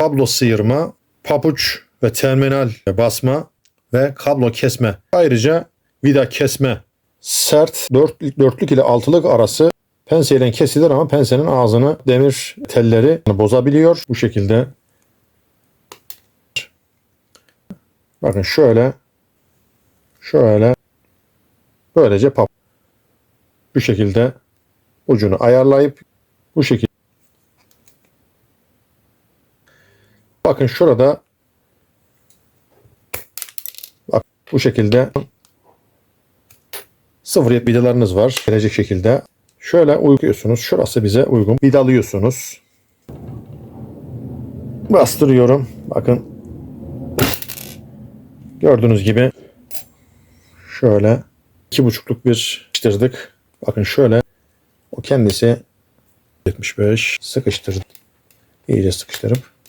kablo sıyırma, papuç ve terminal basma ve kablo kesme. Ayrıca vida kesme. Sert dört, dörtlük ile altılık arası penseyle kesilir ama pensenin ağzını demir telleri bozabiliyor. Bu şekilde. Bakın şöyle şöyle böylece pap bu şekilde ucunu ayarlayıp bu şekilde bakın şurada bak bu şekilde 0.7 vidalarınız var. Gelecek şekilde şöyle uyguluyorsunuz. Şurası bize uygun. Vidalıyorsunuz. Bastırıyorum. Bakın gördüğünüz gibi şöyle iki buçukluk bir sıkıştırdık. Bakın şöyle o kendisi 75 sıkıştırdık. İyice sıkıştırıp